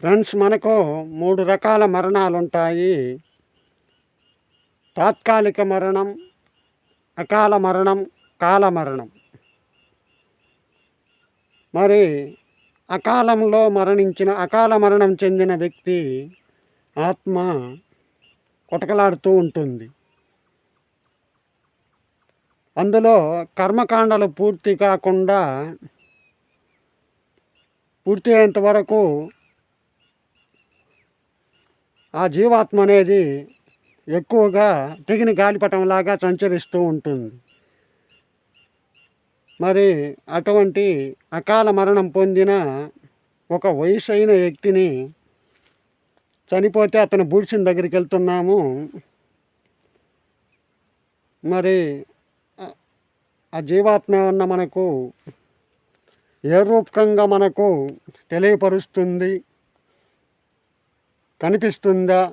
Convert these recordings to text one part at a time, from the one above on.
Friends మనకు మూడు రకాల మరణాలు ఉంటాయి తాత్కాలిక మరణం అకాల మరణం కాల మరణం. మరి అకాలంలో మరణించిన అకాల మరణం చెందిన వ్యక్తి ఆత్మ కొటకలాడుతూ ఉంటుంది. అందులో కర్మకాండలు పూర్తి కాకుండా పూర్తి అయ్యేంత వరకు ఆ జీవాత్మ అనేది ఎక్కువగా తెగిన గాలిపటంలాగా సంచరిస్తూ ఉంటుంది. మరి అటువంటి అకాల మరణం పొందిన ఒక వయసు అయిన వ్యక్తిని చనిపోతే అతను బూడిసిన దగ్గరికి వెళ్తున్నాము. మరి ఆ- ఆ జీవాత్మ ఏమన్నా మనకు ఏ రూపకంగా మనకు తెలియపరుస్తుంది? కనిపిస్తుందా?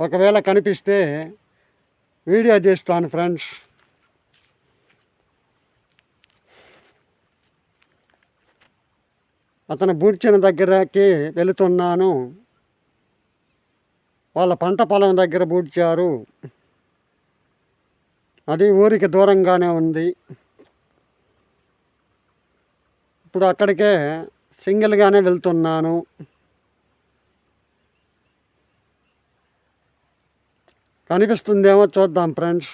ఒకవేళ కనిపిస్తే వీడియో తీస్తాను ఫ్రెండ్స్. అతను బూడ్చిన దగ్గరకి వెళుతున్నాను. వాళ్ళ పంట పొలం దగ్గర బూడ్చారు. అది ఊరికి దూరంగానే ఉంది. ఇప్పుడు అక్కడికే సింగిల్గానే వెళ్తున్నాను. కనిపిస్తుందేమో చూద్దాం ఫ్రెండ్స్.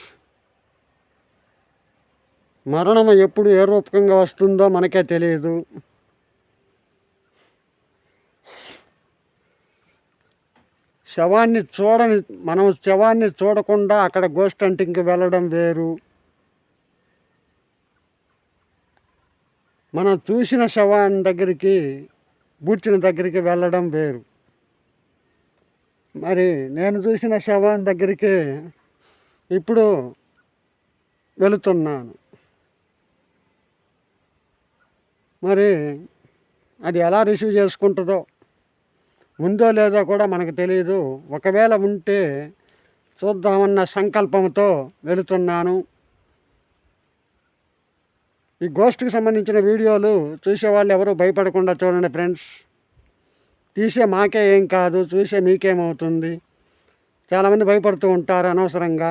మరణం ఎప్పుడు ఏ రూపకంగా వస్తుందో మనకే తెలియదు. శవాన్ని చూడని మనం శవాన్ని చూడకుండా అక్కడ గోస్ట్ హంటింగ్కి వెళ్ళడం వేరు. మనం చూసిన శవాన్ని దగ్గరికి బూడ్చిన దగ్గరికి వెళ్ళడం వేరు. మరి నేను చూసిన శవం దగ్గరికి ఇప్పుడు వెళుతున్నాను. మరి అది ఎలా రిసీవ్ చేసుకుంటుందో ఉందో లేదో కూడా మనకు తెలియదు ఒకవేళ ఉంటే చూద్దామన్న సంకల్పంతో వెళుతున్నాను. ఈ గోష్ఠికి సంబంధించిన వీడియోలు చూసేవాళ్ళు ఎవరు భయపడకుండా చూడండి ఫ్రెండ్స్. తీసే మాకే ఏం కాదు చూసే మీకేమవుతుంది? చాలామంది భయపడుతూ ఉంటారు అనవసరంగా.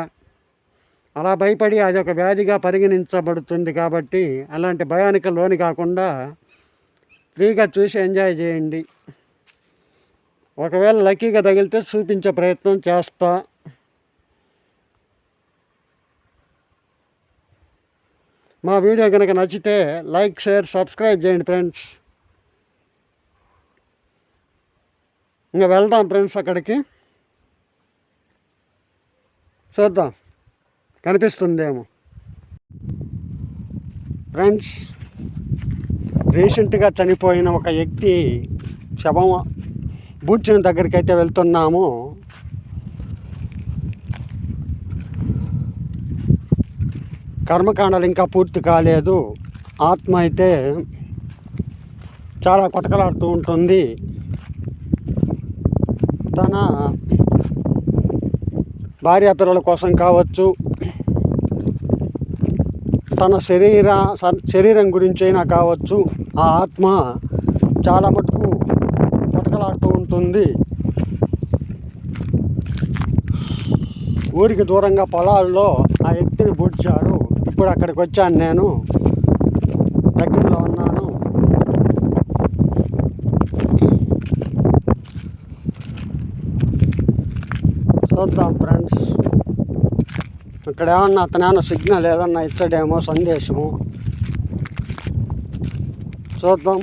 అలా భయపడి అది ఒక వ్యాధిగా పరిగణించబడుతుంది కాబట్టి అలాంటి భయానికి లోని కాకుండా ఫ్రీగా చూసి ఎంజాయ్ చేయండి. ఒకవేళ లక్కీగా తగిలితే చూపించే ప్రయత్నం చేస్తా. మా వీడియో కనుక నచ్చితే లైక్ షేర్ సబ్స్క్రైబ్ చేయండి ఫ్రెండ్స్. ఇంకా వెళ్దాం ఫ్రెండ్స్ అక్కడికి. చూద్దాం. కనిపిస్తుందేమో. ఫ్రెండ్స్ రీసెంట్గా చనిపోయిన ఒక వ్యక్తి శవం బూడ్చిన దగ్గరికి అయితే వెళ్తున్నాము. కర్మకాండలు ఇంకా పూర్తి కాలేదు. ఆత్మ అయితే చాలా కొటకలాడుతూ ఉంటుంది. తన భార్య పిల్లల కోసం కావచ్చు. తన శరీర శరీరం గురించి అయినా కావచ్చు ఆ ఆత్మ చాలా మటుకు బతకలాడుతూ ఉంటుంది. ఊరికి దూరంగా పొలాల్లో ఆ వ్యక్తిని పూడ్చారు. ఇప్పుడు అక్కడికి వచ్చాను నేను. దగ్గరలో చూద్దాం ఫ్రెండ్స్. ఇక్కడ ఏమన్నా అతనేమన్నా సిగ్నల్ ఏదన్నా ఇచ్చాడేమో సందేశము చూద్దాం.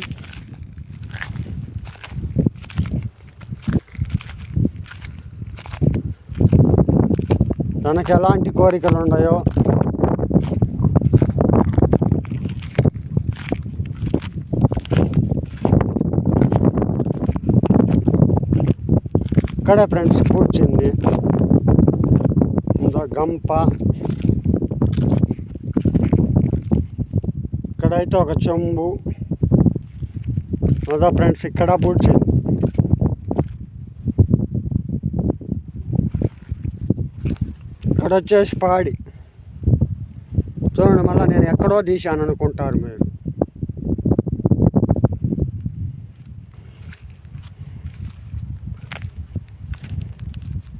తనకు ఎలాంటి కోరికలు ఉన్నాయో ఇక్కడే ఫ్రెండ్స్ కూర్చుంది. ఇందో గంప. ఇక్కడైతే ఒక చెంబు. అదా ఫ్రెండ్స్ ఇక్కడ పూడ్చింది ఇక్కడ వచ్చేసి పాడి. చూడండి మళ్ళీ నేను ఎక్కడో తీశాను అనుకుంటారు మీరు.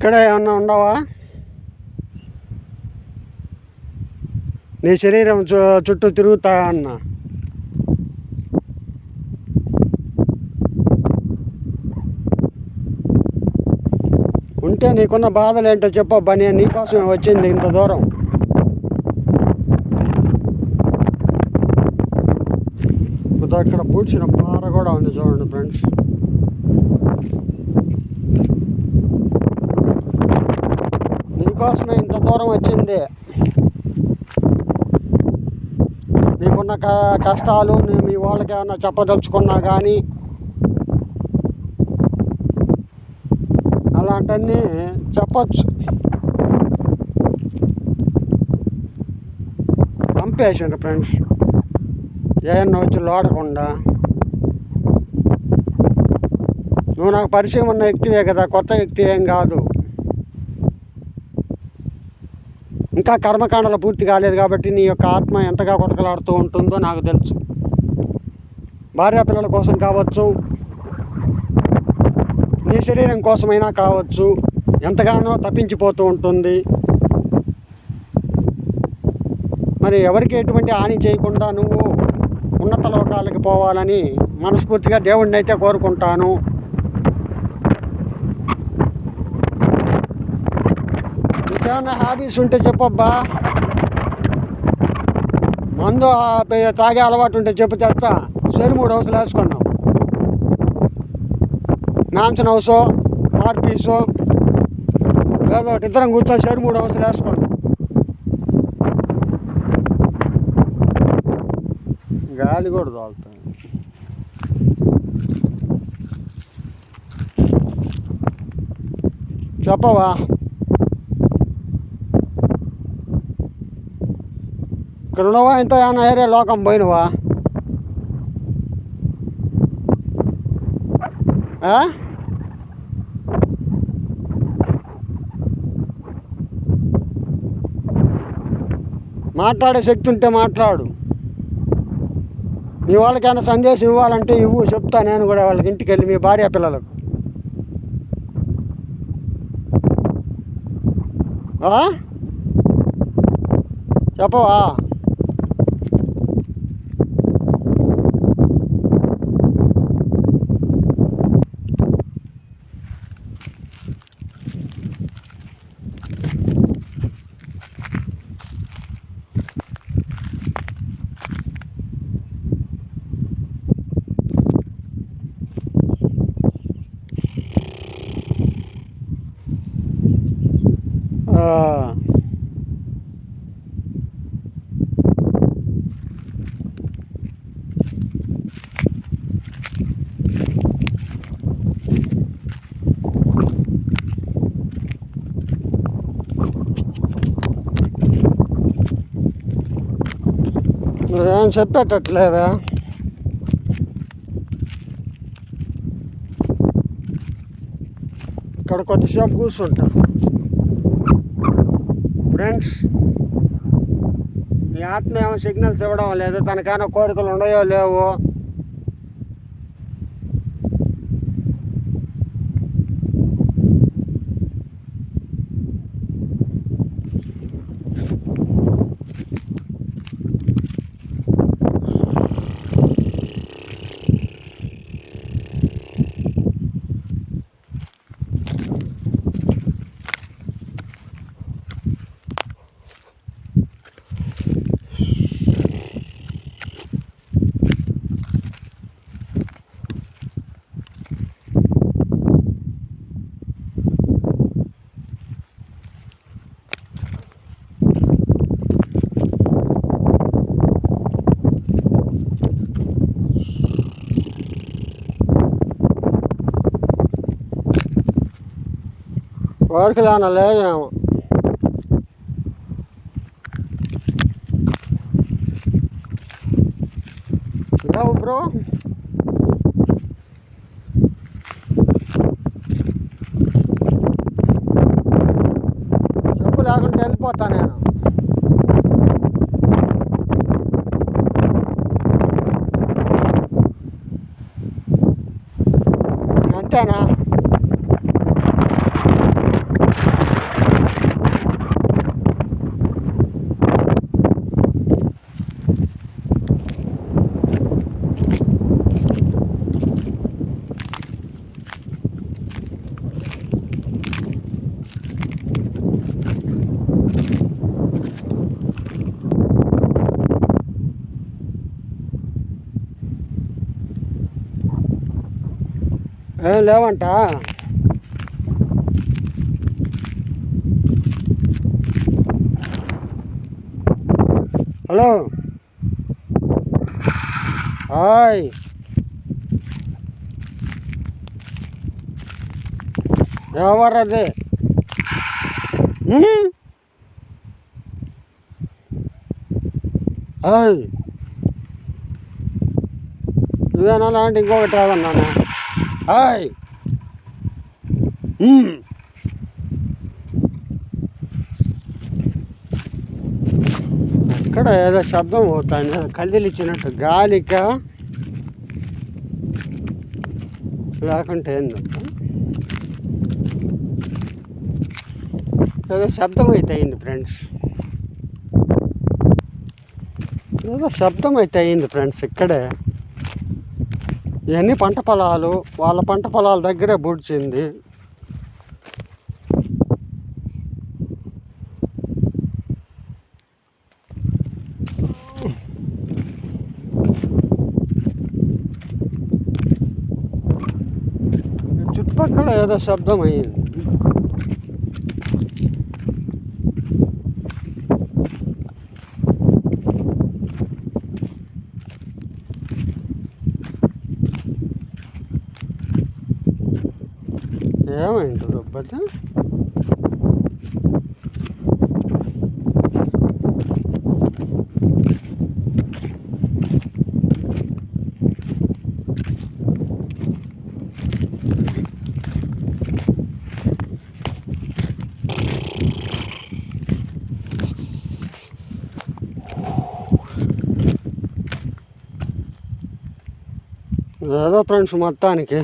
ఇక్కడ ఏమన్నా ఉండవా? నీ శరీరం చు- చుట్టూ తిరుగుతా అన్నా. ఉంటే నీకున్న బాధలు ఏంటో చెప్పబ్బా నేను నీకోసమే వచ్చింది ఇంత దూరం. ఇదో ఇక్కడ పూడ్చిన పార కూడా ఉంది చూడండి ఫ్రెండ్స్. నీకోసమే ఇంత దూరం వచ్చింది. నీకున్న క- కష్టాలు నేను మీ వాళ్ళకి ఏమన్నా చెప్పదలుచుకున్నా కానీ అలాంటన్నీ చెప్పచ్చు. పంపేసిండ్రు ఫ్రెండ్స్. ఏమన్నా వచ్చి లోడకుండా. నువ్వు నాకు పరిచయం ఉన్న వ్యక్తివే కదా కొత్త వ్యక్తి ఏం కాదు. ఇంకా కర్మకాండలు పూర్తి కాలేదు కాబట్టి నీ యొక్క ఆత్మ ఎంతగా కొడకలాడుతూ ఉంటుందో నాకు తెలుసు. భార్యా పిల్లల కోసం కావచ్చు నీ శరీరం కోసమైనా కావచ్చు ఎంతగానో తప్పించిపోతూ ఉంటుంది. మరి ఎవరికి ఎటువంటి హాని చేయకుండా నువ్వు ఉన్నత లోకాలకి పోవాలని మనస్ఫూర్తిగా దేవుడిని అయితే కోరుకుంటాను. ఏమైనా హాబీస్ ఉంటే చెప్పబ్బా. మందు తాగే అలవాటు ఉంటే చెప్పు తెస్తా. సరి మూడు హౌసులు వేసుకున్నాం. మ్యాన్సన్ హౌస్ ఆర్పీసు ఏదో ఒకటి ఇద్దరం కూర్చొని సరి మూడు హౌసులు వేసుకున్నాం గాలి కూడా తోలుతాం చెప్పవా? ఇక్కడ ఉన్నవా ఇంత ఏమైనా ఏరియా లోకం పోయినవా? మాట్లాడే శక్తి ఉంటే మాట్లాడు. మీ వాళ్ళకైనా సందేశం ఇవ్వాలంటే ఇవ్వు చెప్తా నేను కూడా వాళ్ళకి ఇంటికి వెళ్ళి మీ భార్య పిల్లలకు. చెప్పవా ఆ. నువ్వేం చెప్పేటట్లేదా? ఇక్కడ కొద్దిసేపు కూర్చుంటా. ఫ్రెండ్స్ మీ ఆత్మ ఏమో సిగ్నల్స్ ఇవ్వడం లేదు తనకైనా కోరికలు ఉన్నాయో లేవో కోరికలు ఏమన్నా లేవేమో లేవు బ్రో చెప్పు లేకుంటే వెళ్ళిపోతా నేను అంతేనా ఏం లేవంట? హలో? హాయ్. ఎవరది? హాయ్. నువ్వేనా లాంటి ఇంకొకటి రాదన్నానా? హాయ్ ఉమ్. అక్కడ ఏదో శబ్దం పోతాను కదిలిచ్చినట్టు గాలిక లేకుంటే ఏందంట ఏదో శబ్దం అయితే అయింది ఫ్రెండ్స్. ఏదో శబ్దం అయితే అయింది ఫ్రెండ్స్ ఇక్కడే. ఇవన్నీ పంట పొలాలు వాళ్ళ పంట పొలాల దగ్గరే బుడిచింది. చుట్టుపక్కల ఏదో శబ్దం అయింది. ఏమైంది రొబ్బది ఏదో ఫ్రెండ్స్ మొత్తానికి